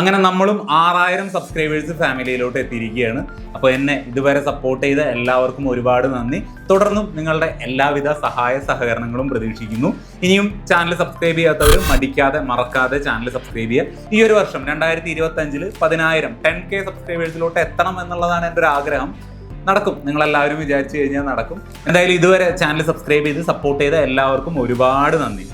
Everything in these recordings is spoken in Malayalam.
അങ്ങനെ നമ്മളും ആറായിരം സബ്സ്ക്രൈബേഴ്സ് ഫാമിലിയിലോട്ട് എത്തിയിരിക്കുകയാണ്. അപ്പോൾ എന്നെ ഇതുവരെ സപ്പോർട്ട് ചെയ്ത എല്ലാവർക്കും ഒരുപാട് നന്ദി. തുടർന്നും നിങ്ങളുടെ എല്ലാവിധ സഹായ സഹകരണങ്ങളും പ്രതീക്ഷിക്കുന്നു. ഇനിയും ചാനൽ സബ്സ്ക്രൈബ് ചെയ്യാത്തവർ മടിക്കാതെ മറക്കാതെ ചാനൽ സബ്സ്ക്രൈബ് ചെയ്യുക. ഈ ഒരു വർഷം രണ്ടായിരത്തി ഇരുപത്തി അഞ്ചിൽ പതിനായിരം ടെൻ കെ സബ്സ്ക്രൈബേഴ്സിലോട്ട് എത്തണം എന്നുള്ളതാണ് എന്റെ ഒരു ആഗ്രഹം. നടക്കും. നിങ്ങളെല്ലാവരും വിചാരിച്ചു കഴിഞ്ഞാൽ നടക്കും. എന്തായാലും ഇതുവരെ ചാനൽ സബ്സ്ക്രൈബ് ചെയ്ത് സപ്പോർട്ട് ചെയ്ത എല്ലാവർക്കും ഒരുപാട് നന്ദി.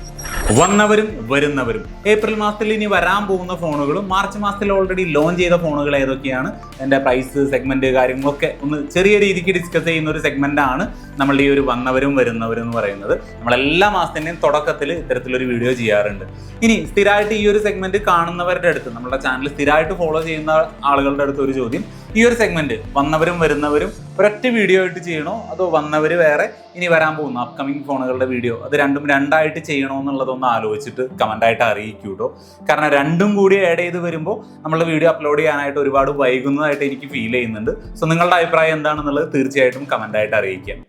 വന്നവരും വരുന്നവരും. ഏപ്രിൽ മാസത്തിൽ ഇനി വരാൻ പോകുന്ന ഫോണുകളും മാർച്ച് മാസത്തിൽ ഓൾറെഡി ലോഞ്ച് ചെയ്ത ഫോണുകൾ ഏതൊക്കെയാണ് എന്റെ പ്രൈസ് സെഗ്മെന്റ് കാര്യങ്ങളൊക്കെ ഒന്ന് ചെറിയ രീതിക്ക് ഡിസ്കസ് ചെയ്യുന്ന ഒരു സെഗ്മെന്റ് ആണ് നമ്മളുടെ ഈ ഒരു വന്നവരും വരുന്നവരും എന്ന് പറയുന്നത്. നമ്മൾ എല്ലാ മാസത്തിന്റെയും തുടക്കത്തിൽ ഇത്തരത്തിലൊരു വീഡിയോ ചെയ്യാറുണ്ട്. ഇനി സ്ഥിരമായിട്ട് ഈ ഒരു സെഗ്മെന്റ് കാണുന്നവരുടെ അടുത്ത് നമ്മുടെ ചാനൽ സ്ഥിരമായിട്ട് ഫോളോ ചെയ്യുന്ന ആളുകളുടെ അടുത്ത് ഒരു ചോദ്യം. ഈ ഒരു സെഗ്മെന്റ് വന്നവരും വരുന്നവരും ഒരൊറ്റ വീഡിയോ ആയിട്ട് ചെയ്യണോ? അതോ വന്നവർ വേറെ ഇനി വരാൻ പോകുന്ന അപ്കമിങ് ഫോണുകളുടെ വീഡിയോ അത് രണ്ടും രണ്ടായിട്ട് ചെയ്യണോ എന്നുള്ളതൊന്ന് ആലോചിച്ചിട്ട് കമന്റായിട്ട് അറിയിക്കൂ കേട്ടോ കാരണം രണ്ടും കൂടി ആഡ് ചെയ്ത് വരുമ്പോൾ നമ്മളുടെ വീഡിയോ അപ്ലോഡ് ചെയ്യാനായിട്ട് ഒരുപാട് വൈകുന്നതായിട്ട് എനിക്ക് ഫീൽ ചെയ്യുന്നുണ്ട്. സോ നിങ്ങളുടെ അഭിപ്രായം എന്താണെന്നുള്ളത് തീർച്ചയായിട്ടും കമന്റായിട്ട് അറിയിക്കാം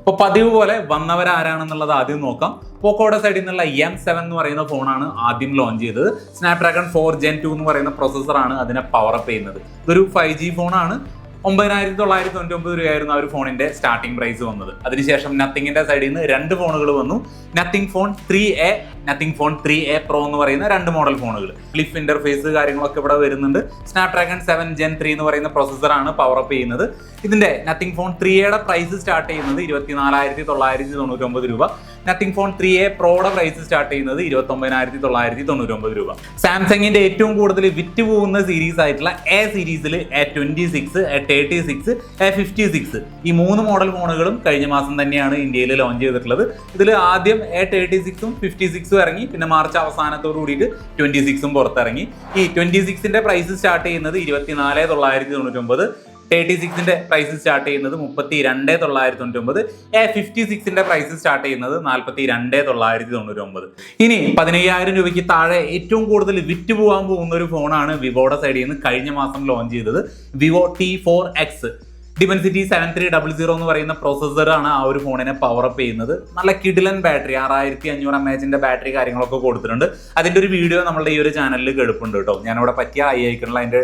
അപ്പോൾ പതിവ് പോലെ വന്നവരാരാണെന്നുള്ളത് ആദ്യം നോക്കാം. പോക്കോയുടെ സൈഡിൽ നിന്നുള്ള എം സെവൻ എന്ന് പറയുന്ന ഫോണാണ് ആദ്യം ലോഞ്ച് ചെയ്തത്. സ്നാപ്ഡ്രാഗൺ ഫോർ ജെൻ ടു എന്ന് പറയുന്ന പ്രോസസ്സറാണ് അതിനെ പവർ അപ്പ് ചെയ്യുന്നത്. ഇതൊരു ഫൈവ് ജി ഫോണാണ് ഒമ്പതിനായിരത്തി തൊള്ളായിരത്തി തൊണ്ണൂറ്റി ഒമ്പത് രൂപയായിരുന്നു ആ ഒരു ഫോണിന്റെ സ്റ്റാർട്ടിംഗ് പ്രൈസ് വന്നത്. അതിനുശേഷം നത്തിങ്ങിന്റെ സൈഡിൽ നിന്ന് രണ്ട് ഫോണുകൾ വന്നു. Nothing phone three A nothing phone three A pro എന്ന് പറയുന്ന രണ്ട് മോഡൽ ഫോണുകൾ ഫ്ലിപ്പ് ഇന്റർഫേസ് കാര്യങ്ങളൊക്കെ ഇവിടെ വരുന്നുണ്ട്. സ്നാപ്ഡ്രാഗൺ സെവൻ ജെൻ ത്രീ എന്ന് പറയുന്ന പ്രോസസ്സറാണ് പവർ അപ്പ് ചെയ്യുന്നത്. ഇതിന്റെ നത്തിങ് ഫോൺ ത്രീ എയുടെ പ്രൈസ് സ്റ്റാർട്ട് ചെയ്യുന്നത് ഇരുപത്തിനാലായിരത്തി തൊള്ളായിരത്തി തൊണ്ണൂറ്റി ഒമ്പത് രൂപ നത്തിങ് ഫോൺ ത്രീ എ പ്രോയുടെ പ്രൈസ് സ്റ്റാർട്ട് ചെയ്യുന്നത് ഇരുപത്തി ഒമ്പതിനായിരത്തി തൊള്ളായിരത്തി തൊണ്ണൂറ്റി ഒമ്പത് രൂപ. സാംസങ്ങിന്റെ ഏറ്റവും കൂടുതൽ വിറ്റ് പോകുന്ന സീരീസ് ആയിട്ടുള്ള എ സീരീസിൽ A twenty six A thirty six A fifty six ഈ മൂന്ന് മോഡൽ ഫോണുകളും കഴിഞ്ഞ മാസം തന്നെയാണ് ഇന്ത്യയിൽ ലോഞ്ച് ചെയ്തിട്ടുള്ളത്. ഇതിൽ ആദ്യം എ തേർട്ടി സിക്സും ഫിഫ്റ്റി സിക്സും ഇറങ്ങി. പിന്നെ മാർച്ച് അവസാനത്തോട് കൂടിയിട്ട് ട്വന്റി സിക്സും പുറത്തിറങ്ങി. ഈ ട്വന്റി സിക്സിന്റെ പ്രൈസ് സ്റ്റാർട്ട് ചെയ്യുന്നത് ഇരുപത്തിനാല് തൊള്ളായിരത്തി തൊണ്ണൂറ്റി ഒമ്പത് തേർട്ടി സിക്സിന്റെ പ്രൈസ് സ്റ്റാർട്ട് ചെയ്യുന്നത് മുപ്പത്തി രണ്ട് തൊള്ളായിരത്തി തൊണ്ണൂറ്റി ഒമ്പത് എ ഫിഫ്റ്റി സിക്സിന്റെ പ്രൈസ് സ്റ്റാർട്ട് ചെയ്യുന്നത് നാൽപ്പത്തി രണ്ട് തൊള്ളായിരത്തി തൊണ്ണൂറ്റി ഒമ്പത് ഇനി പതിനയ്യായിരം രൂപയ്ക്ക് താഴെ ഏറ്റവും കൂടുതൽ വിറ്റ് പോകാൻ പോകുന്ന ഒരു ഫോണാണ് വിവോയുടെ സൈഡിൽ നിന്ന് കഴിഞ്ഞ മാസം ലോഞ്ച് ചെയ്തത് Vivo T four X Dimensity seven three double zero എന്ന് പറയുന്ന പ്രോസസ്സറാണ് ആ ഒരു ഫോണിനെ പവർ അപ്പ് ചെയ്യുന്നത്. നല്ല കിഡിലൻ ബാറ്ററി ആറായിരത്തി അഞ്ഞൂറ് എം എച്ചിന്റെ ബാറ്ററി കാര്യങ്ങളൊക്കെ കൊടുത്തിട്ടുണ്ട്. അതിന്റെ ഒരു വീഡിയോ നമ്മളുടെ ഈ ഒരു ചാനലിൽ കെടുപ്പുണ്ട് കേട്ടോ. ഞാനിവിടെ പറ്റിയ ഐ ഐക്കണിൽ അതിന്റെ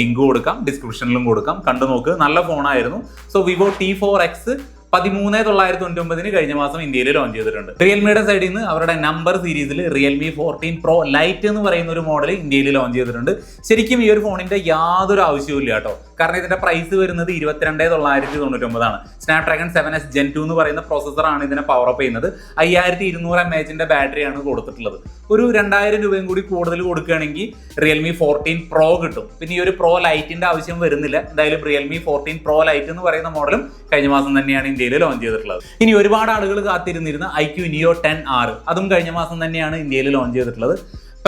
ലിങ്ക് കൊടുക്കാം ഡിസ്ക്രിപ്ഷനിലും കൊടുക്കാം. കണ്ടു നോക്ക് നല്ല ഫോണായിരുന്നു so Vivo T four X പതിമൂന്ന് തൊള്ളായിരത്തി തൊണ്ണൂറ്റി ഒമ്പതിന് കഴിഞ്ഞ മാസം ഇന്ത്യയിൽ ലോഞ്ച് ചെയ്തിട്ടുണ്ട്. റിയൽമിയുടെ സൈഡിൽ നിന്ന് അവരുടെ നമ്പർ സീരീസിൽ റിയൽമി ഫോർട്ടീൻ പ്രോ ലൈറ്റ് എന്ന് പറയുന്ന ഒരു മോഡൽ ഇന്ത്യയിൽ ലോഞ്ച് ചെയ്തിട്ടുണ്ട്. ശരിക്കും ഈ ഒരു ഫോണിന്റെ യാതൊരു ആവശ്യവും ഇല്ല കേട്ടോ. കാരണം ഇതിന്റെ പ്രൈസ് വരുന്നത് ഇരുപത്തിരണ്ട് തൊള്ളായിരത്തി തൊണ്ണൂറ്റി ഒമ്പതാണ് Snapdragon seven S Gen two എന്ന് പറയുന്ന പ്രോസസ്സറാണ് ഇതിനെ പവർ അപ്പ് ചെയ്യുന്നത്. അയ്യായിരത്തി ഇരുന്നൂറ് എം എച്ചിന്റെ ബാറ്ററിയാണ് കൊടുത്തിട്ടുള്ളത്. ഒരു രണ്ടായിരം രൂപയും കൂടി കൂടുതൽ കൊടുക്കുകയാണെങ്കിൽ റിയൽമി ഫോർട്ടീൻ പ്രോ കിട്ടും. പിന്നെ ഈ ഒരു പ്രോ ലൈറ്റിന്റെ ആവശ്യം വരുന്നില്ല. എന്തായാലും റിയൽമി ഫോർട്ടീൻ പ്രോ ലൈറ്റ് എന്ന് പറയുന്ന മോഡലും കഴിഞ്ഞ മാസം തന്നെയാണ് ഇന്ത്യയിൽ ലോഞ്ച് ചെയ്തിട്ടുള്ളത്. ഇനി ഒരുപാട് ആളുകൾ കാത്തിരുന്നിരുന്ന ഐ ക്യു നിയോ ടെൻ ആറ്. അതും കഴിഞ്ഞ മാസം തന്നെയാണ് ഇന്ത്യയിൽ ലോഞ്ച് ചെയ്തിട്ടുള്ളത്.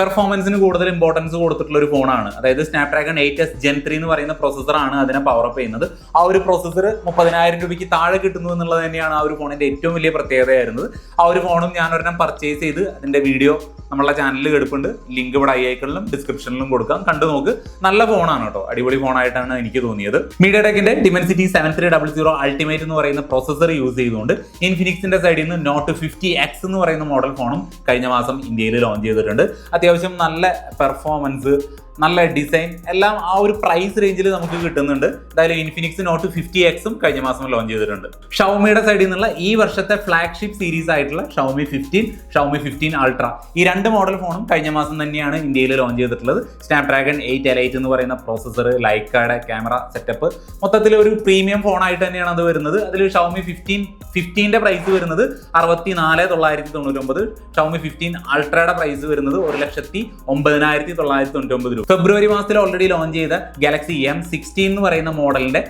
പെർഫോമൻസിന് കൂടുതൽ ഇമ്പോർട്ടൻസ് കൊടുത്തിട്ടുള്ള ഒരു ഫോണാണ് അതായത് Snapdragon eight S Gen three എന്ന് പറയുന്ന പ്രോസസ്സറാണ് അതിനെ പവർ അപ്പ് ചെയ്യുന്നത്. ആ ഒരു പ്രോസസ്സർ മുപ്പതിനായിരം രൂപയ്ക്ക് താഴെ കിട്ടുന്നു എന്നുള്ളത് തന്നെയാണ് ആ ഒരു ഫോണിന്റെ ഏറ്റവും വലിയ പ്രത്യേകതയായിരുന്നത്. ആ ഒരു ഫോണും ഞാൻ ഒരെണ്ണം പർച്ചേസ് ചെയ്ത് അതിന്റെ വീഡിയോ നമ്മളെ ചാനലിൽ കിടപ്പുണ്ട് ലിങ്ക് ഇവിടെ ഐ ഐക്കണിലും ഡിസ്ക്രിപ്ഷനിലും കൊടുക്കാം. കണ്ടു നോക്ക്. നല്ല ഫോണാണ് കേട്ടോ. അടിപൊളി ഫോണായിട്ടാണ് എനിക്ക് തോന്നിയത്. Media ടെക്കിന്റെ Dimensity seven three double zero ultimate എന്ന് പറയുന്ന പ്രോസസ്സർ യൂസ് ചെയ്തുകൊണ്ട് ഇൻഫിനിക്സിന്റെ സൈഡിൽ നിന്ന് നോട്ട് ഫിഫ്റ്റി എക്സ് എന്ന് പറയുന്ന മോഡൽ ഫോണും കഴിഞ്ഞ മാസം ഇന്ത്യയിൽ ലോഞ്ച് ചെയ്തിട്ടുണ്ട്. അത്യാവശ്യം നല്ല പെർഫോമൻസ് നല്ല ഡിസൈൻ എല്ലാം ആ ഒരു പ്രൈസ് റേഞ്ചിൽ നമുക്ക് കിട്ടുന്നുണ്ട്. എന്തായാലും ഇൻഫിനിക്സ് നോട്ട് ഫിഫ്റ്റി എക്സും കഴിഞ്ഞ മാസം ലോഞ്ച് ചെയ്തിട്ടുണ്ട്. ഷൗമിയുടെ സൈഡിൽ നിന്നുള്ള ഈ വർഷത്തെ ഫ്ലാഗ്ഷിപ്പ് സീരീസ് ആയിട്ടുള്ള Xiaomi fifteen Xiaomi fifteen ultra ഈ രണ്ട് മോഡൽ ഫോണും കഴിഞ്ഞ മാസം തന്നെയാണ് ഇന്ത്യയിൽ ലോഞ്ച് ചെയ്തിട്ടുള്ളത്. സ്നാപ്ഡ്രാഗൺ എയ്റ്റ് എലൈറ്റ് എന്ന് പറയുന്ന പ്രോസസ്സർ ലൈക്കയുടെ ക്യാമറ സെറ്റപ്പ് മൊത്തത്തിൽ ഒരു പ്രീമിയം ഫോണായിട്ട് തന്നെയാണ് അത് വരുന്നത്. അതിൽ ഷൗമി ഫിഫ്റ്റീൻ ഫിഫ്റ്റീന്റെ പ്രൈസ് വരുന്നത് അറുപത്തി നാല് തൊള്ളായിരത്തി തൊണ്ണൂറ്റൊമ്പത്. ഷൗമി ഫിഫ്റ്റീൻ അൾട്രയുടെ പ്രൈസ് വരുന്നത് ഒരു ലക്ഷത്തി ഒമ്പതിനായിരത്തി തൊള്ളായിരത്തി തൊണ്ണൂറ്റൊമ്പത് രൂപ. ഫെബ്രുവരി മാസത്തിൽ ഓൾറെഡി ലോഞ്ച് ചെയ്ത ഗാലക്സി എം സിക്സ്റ്റീൻ എന്ന് പറയുന്ന മോഡലിന്റെ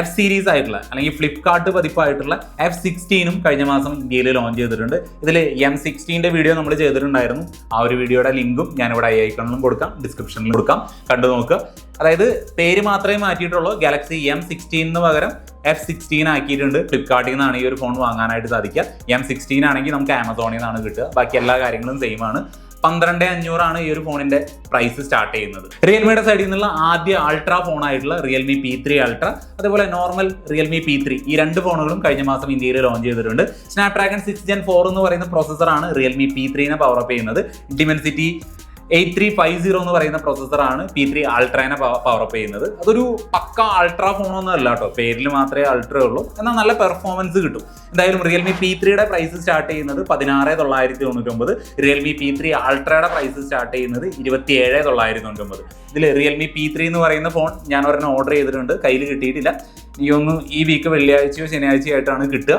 എഫ് സീരീസ് ആയിട്ടുള്ള അല്ലെങ്കിൽ ഫ്ലിപ്കാർട്ട് പതിപ്പായിട്ടുള്ള എഫ് സിക്സ്റ്റീനും കഴിഞ്ഞ മാസം ഇന്ത്യയിൽ ലോഞ്ച് ചെയ്തിട്ടുണ്ട്. ഇതിൽ എം സിക്സ്റ്റീന്റെ വീഡിയോ നമ്മൾ ചെയ്തിട്ടുണ്ടായിരുന്നു. ആ ഒരു വീഡിയോയുടെ ലിങ്കും ഞാനിവിടെ ഐ ഐക്കണിലും കൊടുക്കാം ഡിസ്ക്രിപ്ഷനിലും കൊടുക്കാം. കണ്ടു നോക്കുക. അതായത് പേര് മാത്രമേ മാറ്റിയിട്ടുള്ളൂ. ഗാലക്സി എം സിക്സ്റ്റീനിന് പകരം എഫ് സിക്സ്റ്റീൻ ആക്കിയിട്ടുണ്ട്. ഫ്ലിപ്കാർട്ടിൽ നിന്നാണ് ഈ ഒരു ഫോൺ വാങ്ങാനായിട്ട് സാധിക്കുക. എം സിക്സ്റ്റീൻ ആണെങ്കിൽ നമുക്ക് ആമസോണിൽ നിന്നാണ് കിട്ടുക. ബാക്കി എല്ലാ കാര്യങ്ങളും സെയിം ആണ്. പന്ത്രണ്ട് അഞ്ഞൂറാണ് ഈ ഒരു ഫോണിന്റെ പ്രൈസ് സ്റ്റാർട്ട് ചെയ്യുന്നത്. റിയൽമിയുടെ സൈഡിൽ നിന്നുള്ള ആദ്യ അൾട്രാ ഫോൺ ആയിട്ടുള്ള റിയൽമി പി ത്രീ അൾട്ര അതുപോലെ നോർമൽ റിയൽമി പി ത്രീ ഈ രണ്ട് ഫോണുകളും കഴിഞ്ഞ മാസം ഇന്ത്യയിൽ ലോഞ്ച് ചെയ്തിട്ടുണ്ട്. സ്നാപ്ഡ്രാഗൺ സിക്സ് ജെൻ ഫോർ എന്ന് പറയുന്ന പ്രോസസ്സറാണ് റിയൽമി പി ത്രീനെ പവർ അപ്പ് ചെയ്യുന്നത്. Dimensity eight three five zero എന്ന് പറയുന്ന പ്രോസസ്സറാണ് പി ത്രീ അൾട്രേനെ പവർ അപ്പ് ചെയ്യുന്നത്. അതൊരു പക്ക അൾട്രാ ഫോണൊന്നും അല്ല കേട്ടോ. പേരിൽ മാത്രമേ അൾട്ര ഉള്ളൂ. എന്നാൽ നല്ല പെർഫോമൻസ് കിട്ടും. എന്തായാലും റിയൽമി പി ത്രീയുടെ പ്രൈസ് സ്റ്റാർട്ട് ചെയ്യുന്നത് പതിനാറ് തൊള്ളായിരത്തി തൊണ്ണൂറ്റൊമ്പത്. റിയൽമി പി ത്രീ അൾട്രയുടെ പ്രൈസ് സ്റ്റാർട്ട് ചെയ്യുന്നത് ഇരുപത്തി ഏഴ് തൊള്ളായിരത്തി തൊണ്ണൂറ്റൊമ്പത്. ഇതിൽ റിയൽമി പി ത്രീ എന്ന് പറയുന്ന ഫോൺ ഞാൻ ഒരെണ്ണം ഓർഡർ ചെയ്തിട്ടുണ്ട്. കയ്യിൽ കിട്ടിയിട്ടില്ല. ഈ ഒന്ന് ഈ വീക്ക് വെള്ളിയാഴ്ചയോ ശനിയാഴ്ചയോ ആയിട്ടാണ് കിട്ടുക.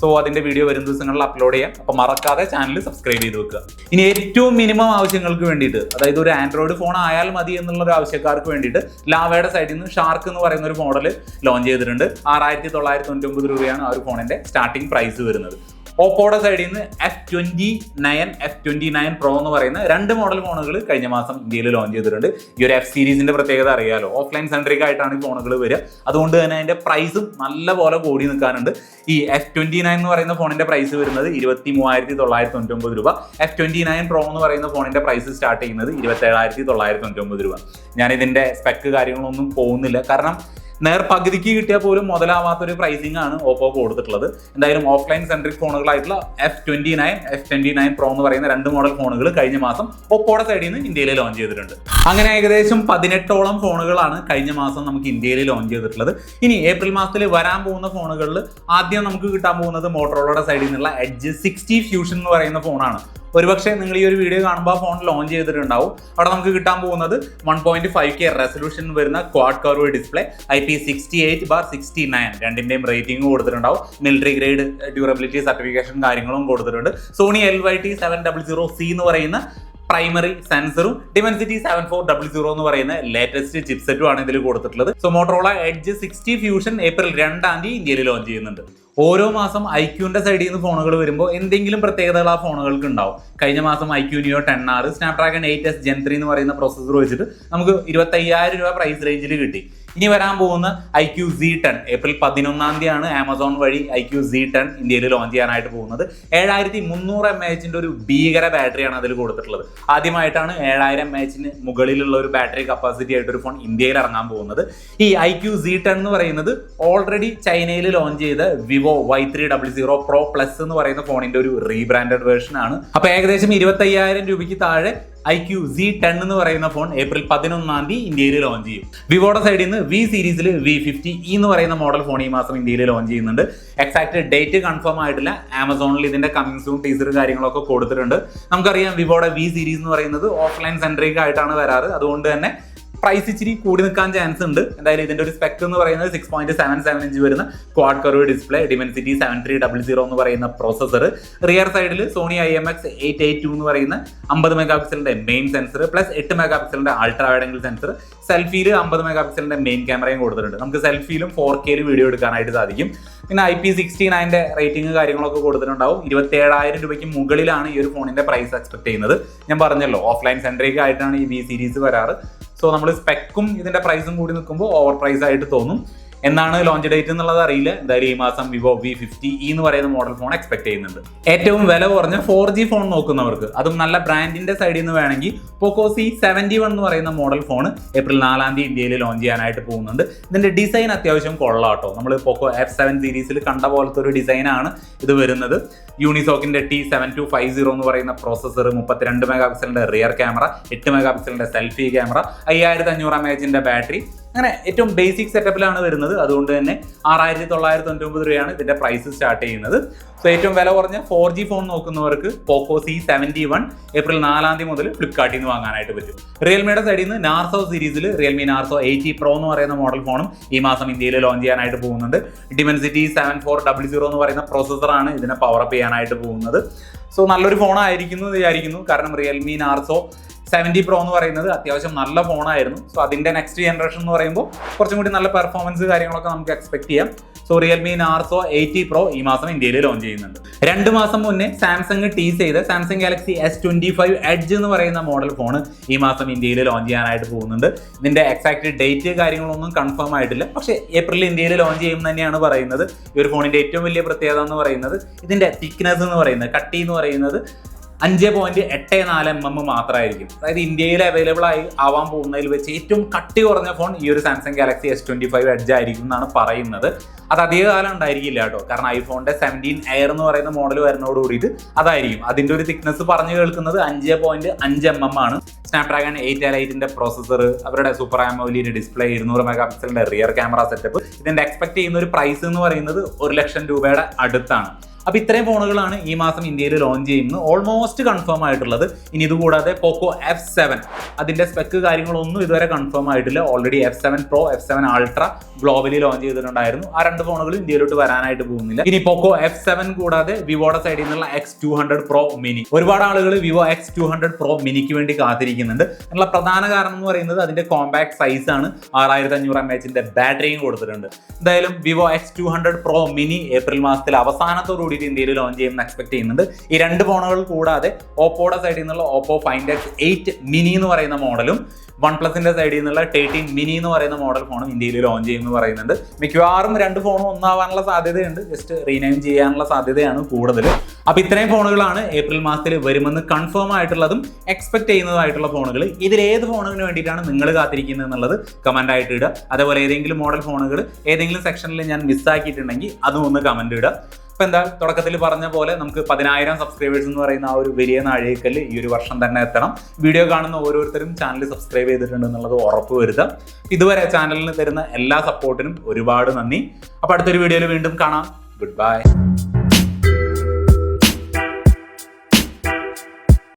സോ അതിന്റെ വീഡിയോ വരുന്ന ദിവസങ്ങളിൽ അപ്ലോഡ് ചെയ്യാം. അപ്പൊ മറക്കാതെ ചാനൽ സബ്സ്ക്രൈബ് ചെയ്ത് വെക്കുക. ഇനി ഏറ്റവും മിനിമം ആവശ്യങ്ങൾക്ക് വേണ്ടിയിട്ട് അതായത് ഒരു ആൻഡ്രോയിഡ് ഫോൺ ആയാൽ മതി എന്നുള്ള ഒരു ആവശ്യക്കാർക്ക് വേണ്ടിയിട്ട് ലാവയുടെ സൈഡിൽ നിന്ന് ഷാർക്ക് എന്ന് പറയുന്ന ഒരു മോഡൽ ലോഞ്ച് ചെയ്തിട്ടുണ്ട്. ആറായിരത്തി തൊള്ളായിരത്തി തൊണ്ണൂറ്റി രൂപയാണ് ആ ഒരു ഫോണിന്റെ സ്റ്റാർട്ടിംഗ് പ്രൈസ് വരുന്നത്. ഓപ്പോയുടെ സൈഡിൽ നിന്ന് F twenty nine F twenty nine pro എന്ന് പറയുന്ന രണ്ട് മോഡൽ ഫോണുകൾ കഴിഞ്ഞ മാസം ഇന്ത്യയിൽ ലോഞ്ച് ചെയ്തിട്ടുണ്ട്. ഈ ഒരു എഫ് സീരീസിന്റെ പ്രത്യേകത അറിയാലോ. ഓഫ്ലൈൻ സെൻട്രിക് ആയിട്ടാണ് ഈ ഫോണുകൾ വരിക. അതുകൊണ്ട് തന്നെ അതിന്റെ പ്രൈസും നല്ല പോലെ കൂടി നിൽക്കാനുണ്ട്. ഈ എഫ് ട്വന്റി നയൻ എന്ന് പറയുന്ന ഫോണിന്റെ പ്രൈസ് വരുന്നത് ഇരുപത്തി മൂവായിരത്തി തൊള്ളായിരത്തി തൊണ്ണൂറ്റൊമ്പത് രൂപ. എഫ് ട്വന്റി നയൻ പ്രോ എന്ന് പറയുന്ന ഫോണിന്റെ പ്രൈസ് സ്റ്റാർട്ട് ചെയ്യുന്നത് ഇരുപത്തേഴായിരത്തി തൊള്ളായിരത്തി തൊണ്ണൂറ്റൊമ്പത് രൂപ. ഞാൻ ഇതിന്റെ സ്പെക്ക് കാര്യങ്ങളൊന്നും പോകുന്നില്ല. കാരണം നേർ പകുതിക്ക് കിട്ടിയാൽ പോലും മുതലാവാത്ത ഒരു പ്രൈസിംഗ് ആണ് ഓപ്പോ കൊടുത്തിട്ടുള്ളത്. എന്തായാലും offline centric ഫോണുകളായിട്ടുള്ള F twenty nine F twenty nine pro എന്ന് പറയുന്ന രണ്ട് മോഡൽ ഫോണുകൾ കഴിഞ്ഞ മാസം ഓപ്പോയുടെ സൈഡിൽ നിന്ന് ഇന്ത്യയിൽ ലോഞ്ച് ചെയ്തിട്ടുണ്ട്. അങ്ങനെ ഏകദേശം പതിനെട്ടോളം ഫോണുകളാണ് കഴിഞ്ഞ മാസം നമുക്ക് ഇന്ത്യയിൽ ലോഞ്ച് ചെയ്തിട്ടുള്ളത്. ഇനി ഏപ്രിൽ മാസത്തിൽ വരാൻ പോകുന്ന ഫോണുകളിൽ ആദ്യം നമുക്ക് കിട്ടാൻ പോകുന്നത് മോട്ടറോളയുടെ സൈഡിൽ നിന്നുള്ള എഡ്ജ് സിക്സ്റ്റി ഫ്യൂഷൻ എന്ന് പറയുന്ന ഫോണാണ് ഒരുപക്ഷെ നിങ്ങൾ ഈ ഒരു വീഡിയോ കാണുമ്പോൾ ആ ഫോൺ ലോഞ്ച് ചെയ്തിട്ടുണ്ടാവും. അവിടെ നമുക്ക് കിട്ടാൻ പോകുന്നത് one point five K resolution വരുന്ന quad curve display I P sixty eight bar sixty nine രണ്ടിന്റെയും റേറ്റിംഗ് കൊടുത്തിട്ടുണ്ടാവും. മിലിറ്ററി ഗ്രേഡ് ഡ്യൂറബിലിറ്റി സർട്ടിഫിക്കേഷൻ കാര്യങ്ങളും കൊടുത്തിട്ടുണ്ട്. Sony L Y T seven double zero C എന്ന് പറയുന്ന primary സെൻസറും Dimensity seven four double zero എന്ന് പറയുന്ന ലേറ്റസ്റ്റ് ചിപ്സെറ്റും ആണ് ഇതിൽ കൊടുത്തിട്ടുള്ളത്. So Motorola Edge sixty fusion April രണ്ടാം തീയതി ഇന്ത്യയിൽ ലോഞ്ച് ചെയ്യുന്നുണ്ട്. ഓരോ മാസം ഐക്യൂന്റെ സൈഡിൽ നിന്ന് ഫോണുകൾ വരുമ്പോൾ എന്തെങ്കിലും പ്രത്യേകതകൾ ആ ഫോണുകൾക്ക് ഉണ്ടാവും. കഴിഞ്ഞ മാസം ഐക്യൂ നിയോ ടെൻ ആറ് Snapdragon eight S Gen three എന്ന് പറയുന്ന പ്രോസസ്സർ വെച്ചിട്ട് നമുക്ക് ഇരുപത്തയ്യായിരം രൂപ പ്രൈസ് റേഞ്ചിൽ കിട്ടി. ഇനി വരാൻ പോകുന്ന I Q C ten. April പതിനൊന്നാം തീയതിയാണ് ആമസോൺ വഴി ഐ ക്യു സി ടെൻ ഇന്ത്യയിൽ ലോഞ്ച് ചെയ്യാനായിട്ട് പോകുന്നത്. ഏഴായിരത്തി മുന്നൂറ് എം എച്ചിന്റെ ഒരു ഭീകര ബാറ്ററിയാണ് അതിൽ കൊടുത്തിട്ടുള്ളത്. ആദ്യമായിട്ടാണ് ഏഴായിരം എം എച്ചിന് മുകളിലുള്ള ഒരു ബാറ്ററി കപ്പാസിറ്റി ആയിട്ട് ഒരു ഫോൺ ഇന്ത്യയിൽ ഇറങ്ങാൻ പോകുന്നത്. ഈ ഐ ക്യു സി ടെൻ എന്ന് പറയുന്നത് ഓൾറെഡി ചൈനയിൽ ലോഞ്ച് ചെയ്ത Vivo Y three double zero pro plus എന്ന് പറയുന്ന ഫോണിന്റെ ഒരു റീബ്രാൻഡഡ് വേർഷൻ ആണ്. അപ്പൊ ഏകദേശം ഇരുപത്തയ്യായിരം രൂപയ്ക്ക് താഴെ ഐ ക്യു സി ടെൻ എന്ന് പറയുന്ന ഫോൺ ഏപ്രിൽ പതിനൊന്നാം തീയതി ഇന്ത്യയിൽ ലോഞ്ച് ചെയ്യും. വിവോയുടെ സൈഡിൽ നിന്ന് വി സീരീസിൽ വി ഫിഫ്റ്റി എന്ന് പറയുന്ന മോഡൽ ഫോൺ ഈ മാസം ഇന്ത്യയിൽ ലോഞ്ച് ചെയ്യുന്നുണ്ട്. എക്സാക്ട് ഡേറ്റ് കൺഫേം ആയിട്ടില്ല. ആമസോണിൽ ഇതിന്റെ കമ്മിങ് സൂൺ ടീസർ കാര്യങ്ങളൊക്കെ കൊടുത്തിട്ടുണ്ട്. നമുക്കറിയാം വിവോയുടെ വി സീരീസ് എന്ന് പറയുന്നത് ഓഫ്ലൈൻ സെൻട്രിക് ആയിട്ടാണ് വരാറ്. അതുകൊണ്ട് തന്നെ പ്രൈസ് ഇച്ചിരി കൂടി നിൽക്കാൻ ചാൻസ് ഉണ്ട്. എന്തായാലും ഇതിന്റെ ഒരു സ്പെക് എന്ന് പറയുന്നത് six point seven seven inch വരുന്ന quad curve display Dimensity seven three double zero എന്ന് പറയുന്ന പ്രോസസർ റിയർ സൈഡിൽ Sony I M X eight eight two എന്ന് പറയുന്ന അമ്പത് മെഗാ പിക്സലിന്റെ മെയിൻ സെൻസർ പ്ലസ് എട്ട് മെഗാ പിക്സലിന്റെ അൾട്രാ വൈഡ് ആംഗിൾ സെൻസർ സെൽഫിയിൽ അമ്പത് മെഗാ പിക്സലിന്റെ മെയിൻ ക്യാമറയും കൊടുത്തിട്ടുണ്ട്. നമുക്ക് സെൽഫിയിലും ഫോർ കെയിൽ വീഡിയോ എടുക്കാനായിട്ട് സാധിക്കും. പിന്നെ ഐ പി സിക്സ്റ്റി നയന്റെ റേറ്റിംഗ് കാര്യങ്ങളൊക്കെ കൊടുത്തിട്ടുണ്ടാവും. ഇരുപത്തി ഏഴായിരം രൂപയ്ക്ക് മുകളിലാണ് ഈ ഒരു ഫോണിന്റെ പ്രൈസ് എക്സ്പെക്ട് ചെയ്യുന്നത്. ഞാൻ പറഞ്ഞല്ലോ ഓഫ്ലൈൻ സെൻട്രിക് ആയിട്ടാണ് ഈ വി സീരീസ് വരാറ്. സോ നമ്മൾ സ്പെക്കും ഇതിന്റെ പ്രൈസും കൂടി നിൽക്കുമ്പോൾ ഓവർ പ്രൈസ് ആയിട്ട് തോന്നും. എന്നാണ് ലോഞ്ച് ഡേറ്റ് എന്നുള്ളത് അറിയില്ല. എന്തായാലും ഈ മാസം വിവോ വി ഫിഫ്റ്റി ഇ എന്ന് പറയുന്ന മോഡൽ ഫോൺ എക്സ്പെക്ട് ചെയ്യുന്നുണ്ട്. ഏറ്റവും വില കുറഞ്ഞ ഫോർ ജി ഫോൺ നോക്കുന്നവർക്ക് അതും നല്ല ബ്രാൻഡിന്റെ സൈഡിൽ നിന്ന് വേണമെങ്കിൽ പോക്കോ സി സെവന്റി വൺ എന്ന് പറയുന്ന മോഡൽ ഫോൺ ഏപ്രിൽ നാലാം തീയതി ഇന്ത്യയിൽ ലോഞ്ച് ചെയ്യാനായിട്ട് പോകുന്നുണ്ട്. ഇതിന്റെ ഡിസൈൻ അത്യാവശ്യം കൊള്ളാട്ടോ. നമ്മൾ പോക്കോ എഫ് സെവൻ സീരീസിൽ കണ്ട പോലത്തെ ഒരു ഡിസൈനാണ് ഇത് വരുന്നത്. യൂണിസോക്കിന്റെ T seven two five zero എന്ന് പറയുന്ന പ്രോസസ്സർ മുപ്പത്തിരണ്ട് മെഗാ പിക്സലിന്റെ റിയർ ക്യാമറ എട്ട് മെഗാ പിക്സലിന്റെ സെൽഫി ക്യാമറ അയ്യായിരത്തി അഞ്ഞൂറ് എം എച്ചിന്റെ ബാറ്ററി അങ്ങനെ ഏറ്റവും ബേസിക് സെറ്റപ്പിലാണ് വരുന്നത്. അതുകൊണ്ട് തന്നെ ആറായിരത്തി തൊള്ളായിരത്തി തൊണ്ണൂറ്റൊമ്പത് രൂപയാണ് ഇതിന്റെ പ്രൈസ് സ്റ്റാർട്ട് ചെയ്യുന്നത്. സോ ഏറ്റവും വില കുറഞ്ഞ four G phone നോക്കുന്നവർക്ക് Poco C seventy one April നാലാം തീയതി മുതൽ ഫ്ലിപ്കാർട്ടിൽ നിന്ന് വാങ്ങാനായിട്ട് പറ്റും. റിയൽമിയുടെ സൈഡിൽ നിന്ന് നാർസോ സീരീസിൽ റിയൽമി നാർസോ എയ്റ്റി പ്രോ എന്ന് പറയുന്ന മോഡൽ ഫോണും ഈ മാസം ഇന്ത്യയിൽ ലോഞ്ച് ചെയ്യാനായിട്ട് പോകുന്നുണ്ട്. Dimensity seven four double zero എന്ന് പറയുന്ന പ്രോസസ്സറാണ് ഇതിനെ പവർ അപ്പ് ചെയ്യാനായിട്ട് പോകുന്നത്. സോ നല്ലൊരു ഫോണായിരിക്കുന്നു വിചാരിക്കുന്നു. കാരണം റിയൽമി നാർസോ സെവന്റി പ്രോ എന്ന് പറയുന്നത് അത്യാവശ്യം നല്ല ഫോണായിരുന്നു സോ അതിന്റെ നെക്സ്റ്റ് ജനറേഷൻ എന്ന് പറയുമ്പോൾ കുറച്ചും കൂടി നല്ല പെർഫോമൻസ് കാര്യങ്ങളൊക്കെ നമുക്ക് എക്സ്പെക്ട് ചെയ്യാം. So Realme Narzo eighty pro ഈ മാസം ഇന്ത്യയിൽ ലോഞ്ച് ചെയ്യുന്നുണ്ട്. രണ്ട് മാസം മുന്നേ സാംസങ് ടീസ് ചെയ്ത Samsung Galaxy S twenty five Edge എന്ന് പറയുന്ന മോഡൽ ഫോൺ ഈ മാസം ഇന്ത്യയിൽ ലോഞ്ച് ചെയ്യാനായിട്ട് പോകുന്നുണ്ട്. ഇതിന്റെ എക്സാക്ട് ഡേറ്റ് കാര്യങ്ങളൊന്നും കൺഫേം ആയിട്ടില്ല. പക്ഷേ ഏപ്രിൽ ഇന്ത്യയിൽ ലോഞ്ച് ചെയ്യും തന്നെയാണ് പറയുന്നത്. ഈ ഒരു ഫോണിന്റെ ഏറ്റവും വലിയ പ്രത്യേകത എന്ന് പറയുന്നത് ഇതിന്റെ തിക്നെസ് എന്ന് പറയുന്നത് കട്ടി എന്ന് പറയുന്നത് അഞ്ച് പോയിന്റ് എട്ട് നാല് എം എം മാത്രമായിരിക്കും. അതായത് ഇന്ത്യയിൽ അവൈലബിൾ ആയി ആവാൻ പോകുന്നതിൽ വെച്ച് ഏറ്റവും കട്ടി കുറഞ്ഞ ഫോൺ ഈ ഒരു Samsung Galaxy S twenty five Edge ആയിരിക്കും എന്നാണ് പറയുന്നത്. അത് അധികകാലം ഉണ്ടായിരിക്കില്ല കേട്ടോ. കാരണം ഐഫോണിന്റെ സെവന്റീൻ എയർ എന്ന് പറയുന്ന മോഡൽ വരുന്നതോട് കൂടിയിട്ട് അതായിരിക്കും. അതിന്റെ ഒരു തിക്നെസ് പറഞ്ഞു കേൾക്കുന്നത് അഞ്ച് പോയിന്റ് അഞ്ച് എം എം ആണ്. സ്നാപ്ഡ്രാഗൺ എയ്റ്റ് എലൈറ്റിന്റെ പ്രോസസർ അവരുടെ സൂപ്പർ ആമോലിയുടെ ഡിസ്പ്ലേ ഇരുന്നൂറ് മെഗാ പിക്സലിന്റെ റിയർ ക്യാമറ സെറ്റപ്പ് ഇതിന്റെ എക്സ്പെക്ട് ചെയ്യുന്ന ഒരു പ്രൈസ് എന്ന് പറയുന്നത് ഒരു ലക്ഷം രൂപയുടെ അടുത്താണ്. അപ്പൊ ഇത്രയും ഫോണുകളാണ് ഈ മാസം ഇന്ത്യയിൽ ലോഞ്ച് ചെയ്യുന്നത്. ഓൾമോസ്റ്റ് കൺഫേം ആയിട്ടുള്ളത്. ഇനി ഇതുകൂടാതെ പോക്കോ എഫ് സെവൻ അതിന്റെ സ്പെക്ക് കാര്യങ്ങളൊന്നും ഇതുവരെ കൺഫേം ആയിട്ടില്ല. Already F seven pro F seven ultra globally launch ചെയ്തിട്ടുണ്ടായിരുന്നു. ആ രണ്ട് ഫോണുകൾ ഇന്ത്യയിലോട്ട് വരാനായിട്ട് പോകുന്നില്ല. ഇനി പോക്കോ എഫ് സെവൻ കൂടാതെ വിവോയുടെ സൈഡിൽ നിന്നുള്ള X two hundred pro mini ഒരുപാട് ആളുകൾ Vivo X two hundred pro മിനിക്ക് വേണ്ടി കാത്തിരിക്കുന്നുണ്ട്. അതിനുള്ള പ്രധാന കാരണം എന്ന് പറയുന്നത് അതിന്റെ കോമ്പാക്ട് സൈസ് ആണ്. ആറായിരത്തി അഞ്ഞൂറ് എം എച്ചിന്റെ ബാറ്ററിയും കൊടുത്തിട്ടുണ്ട്. എന്തായാലും Vivo X two hundred pro mini April മാസത്തിൽ അവസാനത്തോടു കൂടിയിട്ട് ഇന്ത്യയിൽ ലോഞ്ച് ചെയ്യുമെന്ന് എക്സ്പെക്ട് ചെയ്യുന്നുണ്ട്. ഈ രണ്ട് ഫോണുകൾ കൂടാതെ ഓപ്പോയുടെ സൈഡിൽ നിന്നുള്ള Oppo Find X eight mini എന്ന് പറയുന്ന മോഡലും വൺ പ്ലസിന്റെ സൈഡിൽ നിന്നുള്ള തേർട്ടീൻ മിനി എന്ന് പറയുന്ന മോഡൽ ഫോണും ഇന്ത്യയിൽ ലോഞ്ച് ചെയ്യുമെന്ന് പറയുന്നുണ്ട്. മിക്കവാറും രണ്ട് ഫോണും ഒന്നാവാനുള്ള സാധ്യതയുണ്ട്. ജസ്റ്റ് റീനെയിം ചെയ്യാനുള്ള സാധ്യതയാണ് കൂടുതൽ. അപ്പോൾ ഇത്രയും ഫോണുകളാണ് ഏപ്രിൽ മാസത്തിൽ വരുമെന്ന് കൺഫേം ആയിട്ടുള്ളതും എക്സ്പെക്ട് ചെയ്യുന്നതായിട്ടുള്ള ഫോണുകൾ ഇതിൽ ഏത് ഫോണിന് വേണ്ടിയിട്ടാണ് നിങ്ങൾ കാത്തിരിക്കുന്നത് എന്നുള്ളത് കമന്റ് ആയിട്ട് ഇടുക. അതേപോലെ ഏതെങ്കിലും മോഡൽ ഫോണുകൾ ഏതെങ്കിലും സെക്ഷനിൽ ഞാൻ മിസ്സാക്കിയിട്ടുണ്ടെങ്കിൽ അതും ഒന്ന് കമന്റ് ഇടുക. ഇപ്പൊ എന്താ തുടക്കത്തിൽ പറഞ്ഞ പോലെ നമുക്ക് പതിനായിരം സബ്സ്ക്രൈബേഴ്സ് എന്ന് പറയുന്ന ആ ഒരു വലിയ നാഴികക്കല്ല് ഈ ഒരു വർഷം തന്നെ എത്തണം. വീഡിയോ കാണുന്ന ഓരോരുത്തരും ചാനൽ സബ്സ്ക്രൈബ് ചെയ്തിട്ടുണ്ട് എന്നുള്ളത് ഉറപ്പ് വരുത്തുക. ഇതുവരെ ചാനലിന് തരുന്ന എല്ലാ സപ്പോർട്ടിനും ഒരുപാട് നന്ദി. അപ്പൊ അടുത്തൊരു വീഡിയോയിൽ വീണ്ടും കാണാം. Good bye